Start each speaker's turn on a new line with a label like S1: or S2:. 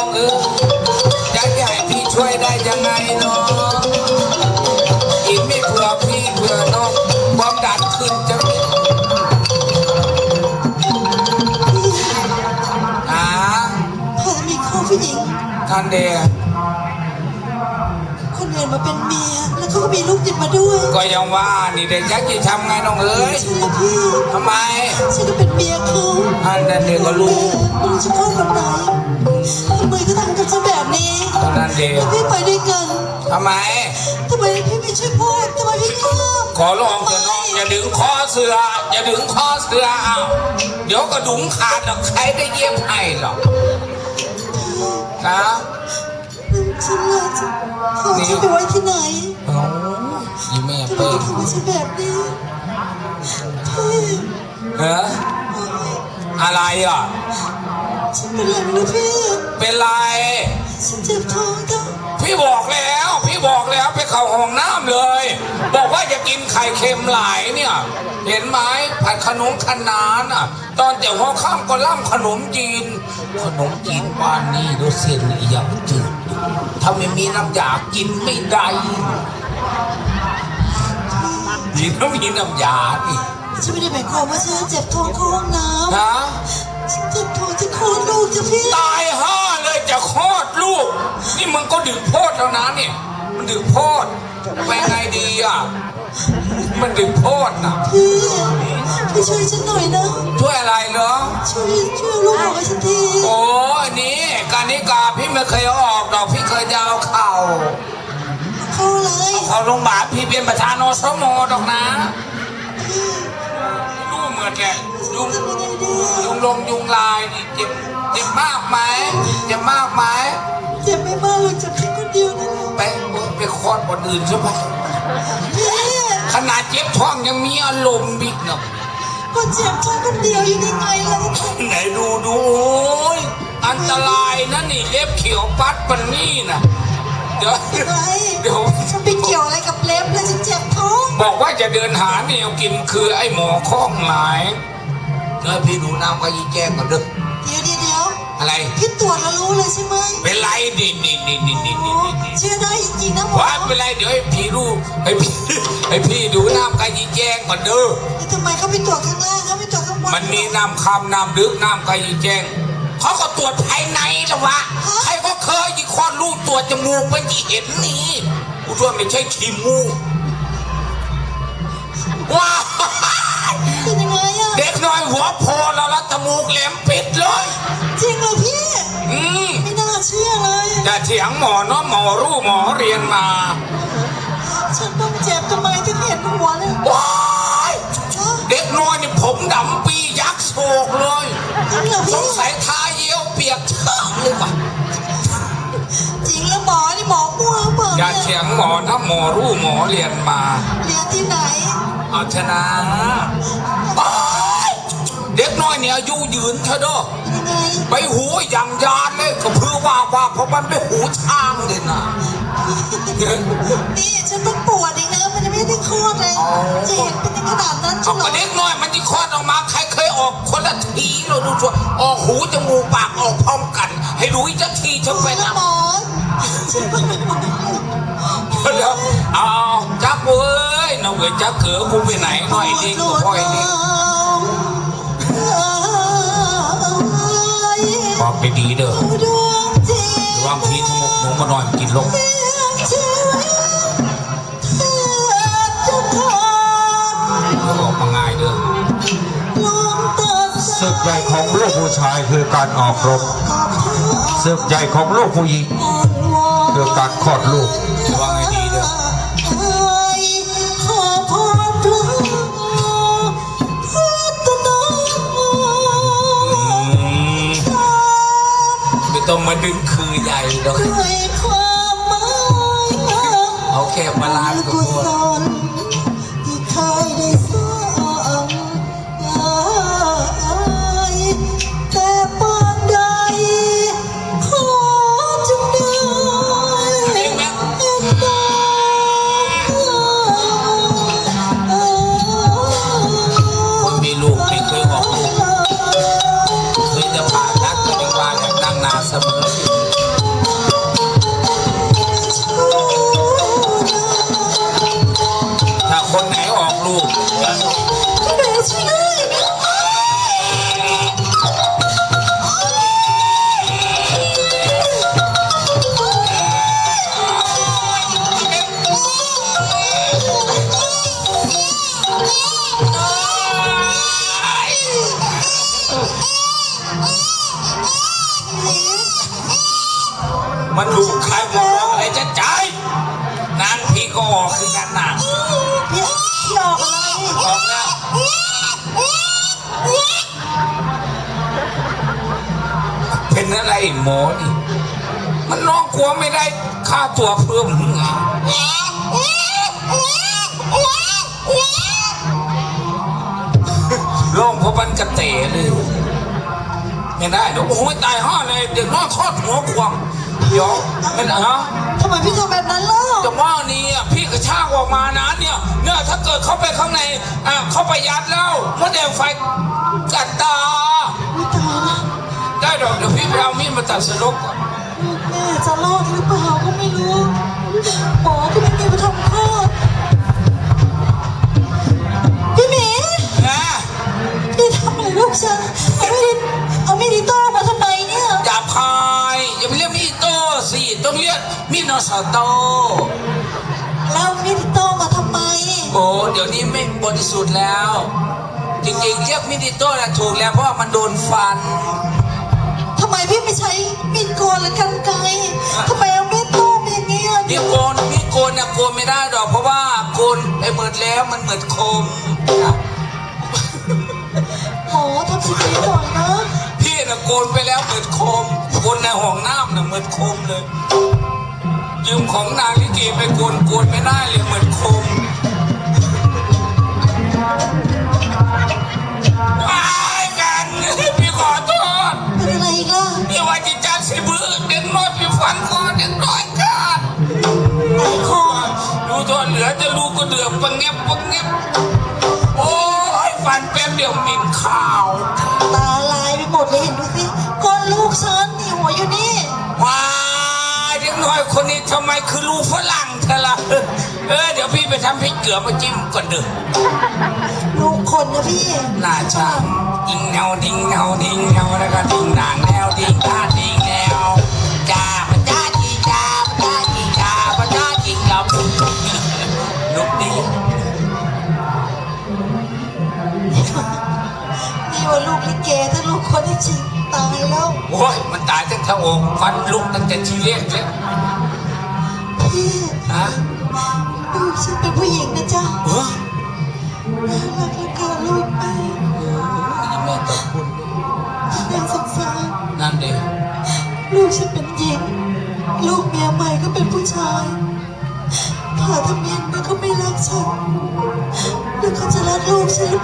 S1: องเออจะใหญ่พี่ช่วยได้ยังไงเนาะกินไม่เผื่อพี่เผื่อน้องความดันขึ้นจะมีอ่า
S2: พอจะมีคู่ผู้หญิง
S1: ท่านเดีย
S2: คนอื่นมาเป็นเมีย แล้วเขาก็มีลูกติดมาด้วย
S1: ก็ยังว่านี่เด็กยักษ์จะทำไงน้องเอ้ย
S2: ใช่แล้วพี่
S1: ทำไม
S2: ฉันก็เป็นเมียเขา
S1: ท่านเด็กก็
S2: แต่
S1: รู้
S2: ไม่รู้จะเข้าคนไหน
S1: เท่านั้นเดีย
S2: แล้วพี่ไปด้วยกัน
S1: ทำไม
S2: ทำไมพี่ไม่ช่วยพูดทำไมพี่ข้าม
S1: ขอร้องเถอะน้องอย่าดึงคอเสืออย่าดึงคอเสือเอาเดี๋ยวกระดุมขาดหรอกใครได้เย็บให้หรอกนะ
S2: ฉันเลยจะขอฉันไปไว้ที่ไหน
S1: โอ้ยแม่
S2: ทำไม
S1: เปิ้ล
S2: ทำกับฉันแบบนี้พี่
S1: เอออะไรอะ
S2: ฉันเป็นอะไรไม่รู้พี่
S1: เป็นไร
S2: เค็
S1: มหลายเนี่ย เห็นไหมผัดขนมขนานอะ ตอนเดี๋ยวหัวข้ามก็ล่ำขนมจีน ขนมจีนบ้านนี้ดูเส้นอีหยังจืดถ้าไม่มีน้ำยากินไม่ได้ดีต้องมีน้ำยาดิ
S2: ฉันไม่ได้หมายความว่าฉันเจ็บท้องเข้าห้องน้
S1: ฮะำ
S2: ฉันเจ็บท้องจะโคลอดลูกจ้ะพี่
S1: ตายห่าเลยจะคลอดลูก นี่มึงก็ดึกโพดแล้วนะเนี่ยมันดึกโพดไปไงดีอะ มันดึกโพดนะ
S2: พี่พี่ช่วยฉันหน่อยนะ
S1: ช่วยอะไรเนาะ
S2: ช่วยช่วยเอาลูกออกให้ฉันที
S1: โอ้ยนี่การนิกาพี่ไม่เคยเอาออกดอกพี่เคยจะเอาเข่า
S2: เข้าเลย
S1: เอาโรงพยาบาลพี่เป็นประธานอสมดอกนะรู้เหมือนแหละยุง
S2: ทำยังไงดี
S1: ยุงลงยุงลายนี่เจ็บเจ็บมากไหมเจ็บมากไหม
S2: เจ็บไม่มากหรอกเจ็บแค่คนเดียวนะ
S1: ไปไปคลอดคนอื่นใช่ไหม
S2: พี่
S1: ขนาดเจ็บท้องยังมีอารมณ์บิกเนาะ
S2: ก็เจ็บท้องคนเดียวอยู่ยังไงล่ะ
S1: ไหนดูดูโอ้ยอันตรายนะนี่เล็บเขียวปัดปันนี่นะเดี๋ยว
S2: อะไเดี๋
S1: ยว
S2: ฉันไปเกี่ยวอะไรกับเล็บแล้วฉันเจ็บท้อง
S1: บอกว่าจะเดินหาแนวกินคือไอ้หมอข้องหลายเฮ้ยพี่หนูน้ำก็ยิ่งแจ้งก่อเด้อ
S2: เดี๋ยวเดี๋ยวเดี๋ยว
S1: อะไร
S2: พี่ตรวจแล้วรู้เลยใช่ไหม
S1: เป็นไรดิดิดิดิดิดิ
S2: เชื่อได้จริงนะหมอ
S1: ว่าเป็นไรเดี๋ยวไอ้พี่รู้ไอ้พี่ ให้พี่ดูน้ำก็ยี่แจ้งก่อนเด้อ
S2: แล้วทำไมเขาไปตรวจข้างล่างเขาไปตรวจข้างบน
S1: มันมีน้ำคำน้ำลึกน้ำก็ยี่แจ้งเขาก็ตรวจภายในแล้ววะใครก็เคยยี่คลอดลูกตรวจจมูกมันยี่เห็นนี่กูช่วยไม่ใช่ขี้มูกว้าว
S2: เป็นยังไงอะ
S1: เด็กน้อยหัวโพลแล้วละจมูกแหลมปิดเลย
S2: จริงเหรอพี่
S1: อืม
S2: ไม่น่าเชื่อเลย
S1: อย่าเถียงหมอเนาะหมอรู้หมอเรียนมา
S2: ฉันต้องเจ็บทำไมถึง เห็นหัวเลย
S1: ว้าย
S2: ฮะ
S1: เด็กน้อยนี่ผมดำปียักษ์โศกเลย
S2: จริงเหรอ
S1: ส
S2: พี่
S1: งสัยทาเยี่ยวเปียกเชิงเลยว่ะ
S2: จริงแล้วหมอนี่หมอมั่วหรือเปล่า
S1: อย่า
S2: เนี่ย
S1: เถียงหมอถ้าหมอรู้หมอเรียนมา
S2: เรียนที่ไหน
S1: เอาชนะว้ายเด็กน้อยเนี่ยอายุยืนเธอเด้อ
S2: ยังไง
S1: ไปหูอย่างยานเลยก็เพื่อว่าว่าเพราะมันไปหูช้างเลยนะ
S2: นี่ฉันต้องป เจะเห็นเป็นขนาดนั้น
S1: เอา
S2: เหร
S1: ก
S2: อ
S1: ระเด็กน้อยมันที่คลอดออกมาใครเคยออกคนละทีเราดูชัวออกหูจมูกปากออกพร้อมกัน ให้ดูอีกสักทีจะเป็น
S2: แล้
S1: อะ
S2: หมอ
S1: เดี๋ยวเอาจับเว้ยน้องเอ๋ยจับเขือกูไปไหนหน่อยดิกูพ่อยดิบอกไปดีเด้อ
S2: ดวงจิต
S1: ระวังพีทมกหนูมาหน่อยกินลง
S2: ชีวิต
S3: ใหญ่ของลูกผู้ชายคือการออกรบศึกใหญ่ของลูกผู้หญิงคือการคลอดลูก
S1: ระวังให้ดีเด้อ
S2: ขอพรพระพัฒนา
S1: อืมไม่ต้องมาดึงคือใหญ่หรอก
S2: ด้วยความหมาย
S1: เอาแค่มาลาดก็
S2: กุ
S1: พอ
S2: ศ
S1: Sabah. มันดูใครบอกอะไรจะใจายนานพี่ก็ออกคือกันหนัก
S2: พี่พี่อกอะไร
S1: ออกแล้วเป็นอะไรหมอนี่มันน้องกลัวไม่ได้ค่าตัวเพิ่มไงร้องเพราะมันกระเตะเลยไม่ได้เดี๋ยวโอ้ยตายห่าเลยเด็กน้อยทอดหัวควง เดี๋ยวไม่ได้ฮะ
S2: ทำไมพี่ทำแบบนั้นล่ะ
S1: จะว่านี่อะพี่กระชากออกมานะเนี่ยเนี่ยถ้าเกิดเข้าไปข้างในอะเข้าไปยัดแล้วมดแดงไฟกัดตา
S2: ไม่ตายละ
S1: ได้ดอกเดี๋ยวพี่ไปเอามีดมาตัดสลกก่อน
S2: ลูกแม่จะรอดหรือเปล่าก็ไม่รู้ แล้วมีดีโต้มาทำไม
S1: โอ้เดี๋ยวนี้ไม่บริสุทธิ์แล้ว จริงๆเรียกมีดอิโต้นะถูกแล้วเพราะว่ามันโดนฟัน
S2: ทำไมพี่ไม่ใช้มีดโกนหรือกันไกรทำไมเอามีดโต้มาอย่างนี้อะ
S1: มีโกนมีโกนเนี่ยโกนไม่ได้ดอกเพราะว่าโกนไปเหมือนแล้วมันเหมือนคม
S2: หมอทำสิ่งนี้ก่อนนะ
S1: พี่น่ะโกนไปแล้วเหมือนคมโกนในห้องน้ำน่ะเหมือนคมเลย ยืมของนางลิเกไปโกนโกนไม่ได้เลยเหมือนคมว้ายกันพี่ขอโทษ
S2: เป็นอะไรอีกล่ะ
S1: พี่ว่าจิจ้าสิบือเด็กน้อยพี่ฟันคอเด็กน้อยกัน
S2: ไหนคอ
S1: ดูตัวเหลือจะลูกก็เดือดปังเงียบปังเงียบโอ้ยฟันแป๊บเดียวเหมินข่าว ทำไมคือลูกฝรั่งเธอละเออเดี๋ยวพี่ไปทำพริกเกลือมาจิ้มก่อนเด้อ
S2: ลูกคนนะพี่
S1: น่าช่างดิงเงาดิงเงาดิงเงาแล้วก็ดิงด่างแนวดิงท่าดิงแนวจ้าปะจ้าจีจ้าปะจ้าจีจ้าปะจ้าจิงยำลุกดี
S2: นี่ว่าลูกลิเกถ้าลูกคนที่จริงตายแล้ว
S1: โอ้ยมันตายตั้งแต่อกฟันลุกตั้งแต่ทีเรียกแล้ว
S2: พี่
S1: ฮะ
S2: ลูกฉันเป็นผู้หญิงนะจ๊ะ
S1: เออ
S2: น่ารักเหลือเกินลูกแม่
S1: แม่ตอบคุณ
S2: น่าสงสาร
S1: นั่นเอง
S2: ลูกฉันเป็นหญิง ลูกเมียใหม่ก็เป็นผู้ชายถ้าทำเมียนมันก็ไม่รักฉัน แล้วเขาจะรักลูกฉันหรือเปล่า